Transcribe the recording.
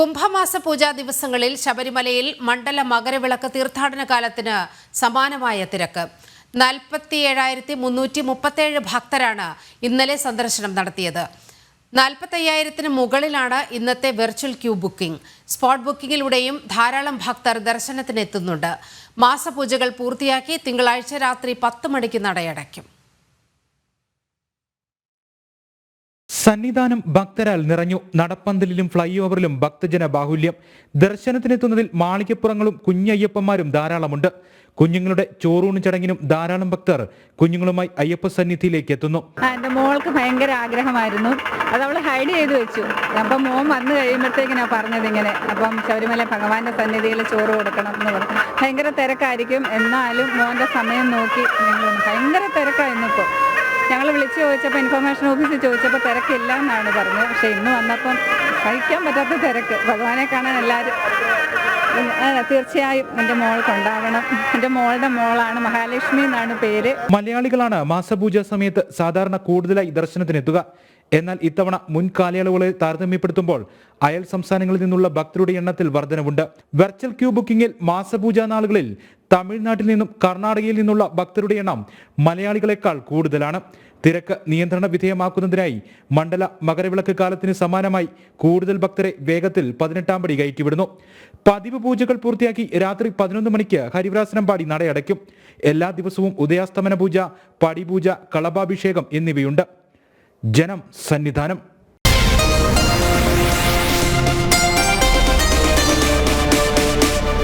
കുംഭമാസ പൂജാ ദിവസങ്ങളിൽ ശബരിമലയിൽ മണ്ഡല മകരവിളക്ക് തീർത്ഥാടന കാലത്തിന് സമാനമായ തിരക്ക്. നാൽപ്പത്തി ഏഴായിരത്തി മുന്നൂറ്റി മുപ്പത്തേഴ് ഭക്തരാണ് ഇന്നലെ സന്ദർശനം നടത്തിയത്. നാൽപ്പത്തയ്യായിരത്തിന് മുകളിലാണ് ഇന്നത്തെ വെർച്വൽ ക്യൂ ബുക്കിംഗ്. സ്പോട്ട് ബുക്കിംഗിലൂടെയും ധാരാളം ഭക്തർ ദർശനത്തിനെത്തുന്നുണ്ട്. മാസപൂജകൾ പൂർത്തിയാക്കി തിങ്കളാഴ്ച രാത്രി പത്ത് മണിക്ക് നടയടയ്ക്കും. സന്നിധാനം ഭക്തരാൽ നിറഞ്ഞു നടപ്പന്തലിലും ഫ്ലൈ ഓവറിലും ഭക്തജന ബാഹുല്യം. ദർശനത്തിനെത്തുന്നതിൽ മാളികപ്പുറങ്ങളും കുഞ്ഞയ്യപ്പന്മാരും ധാരാളമുണ്ട്. കുഞ്ഞുങ്ങളുടെ ചോറൂണ് ചടങ്ങിനും ധാരാളം ഭക്തർ കുഞ്ഞുങ്ങളുമായി അയ്യപ്പ സന്നിധിയിലേക്ക് എത്തുന്നു. എന്റെ മോൾക്ക് ഭയങ്കര ആഗ്രഹമായിരുന്നു. അത് അവൾ ഹൈഡ് ചെയ്ത് വെച്ചു. അപ്പം മോൻ വന്നു കഴിയുമ്പോഴത്തേക്കിനാ പറഞ്ഞത് ഇങ്ങനെ അപ്പം ശബരിമല ഭഗവാന്റെ സന്നിധിയിൽ ചോറ് കൊടുക്കണം എന്ന് പറഞ്ഞു. ഭയങ്കര തിരക്കായിരിക്കും. എന്നാലും മോന്റെ സമയം നോക്കി ഭയങ്കര തിരക്കായിരുന്നു ഇപ്പോൾ ഞങ്ങൾ വിളിച്ച് ചോദിച്ചപ്പോൾ ഇൻഫർമേഷൻ ഓഫീസിൽ ചോദിച്ചപ്പോൾ തിരക്കില്ല എന്നാണ് പറഞ്ഞത്. പക്ഷേ ഇന്ന് വന്നപ്പം കഴിക്കാൻ പറ്റാത്ത തിരക്ക്. ഭഗവാനെ കാണാൻ എല്ലാവരും തീർച്ചയായും എന്റെ മോൾക്കുണ്ടാകണം എന്റെ മോളുടെ മോളാണ് മഹാലക്ഷ്മി എന്നാണ് പേര്. മലയാളികളാണ് മാസപൂജ സമയത്ത് സാധാരണ കൂടുതലായി ദർശനത്തിനെത്തുക. എന്നാൽ ഇത്തവണ മുൻ കാലയളവുകളെ താരതമ്യപ്പെടുത്തുമ്പോൾ അയൽ സംസ്ഥാനങ്ങളിൽ നിന്നുള്ള ഭക്തരുടെ എണ്ണത്തിൽ വർധനവുണ്ട്. വെർച്വൽ ക്യൂ ബുക്കിംഗിൽ മാസപൂജ നാളുകളിൽ തമിഴ്നാട്ടിൽ നിന്നും കർണാടകയിൽ നിന്നുള്ള ഭക്തരുടെ എണ്ണം മലയാളികളെക്കാൾ കൂടുതലാണ്. തിരക്ക് നിയന്ത്രണ വിധേയമാക്കുന്നതിനായി മണ്ഡല മകരവിളക്ക് കാലത്തിന് സമാനമായി കൂടുതൽ ഭക്തരെ വേഗത്തിൽ പതിനെട്ടാം പടി കയറ്റിവിടുന്നു. പതിവ് പൂജകൾ പൂർത്തിയാക്കി രാത്രി പതിനൊന്ന് മണിക്ക് ഹരിവരാസനം പാടി നടയടയ്ക്കും. എല്ലാ ദിവസവും ഉദയാസ്തമന പൂജ പടിപൂജ കളഭാഭിഷേകം എന്നിവയുണ്ട്. ജനം സന്നിധാനം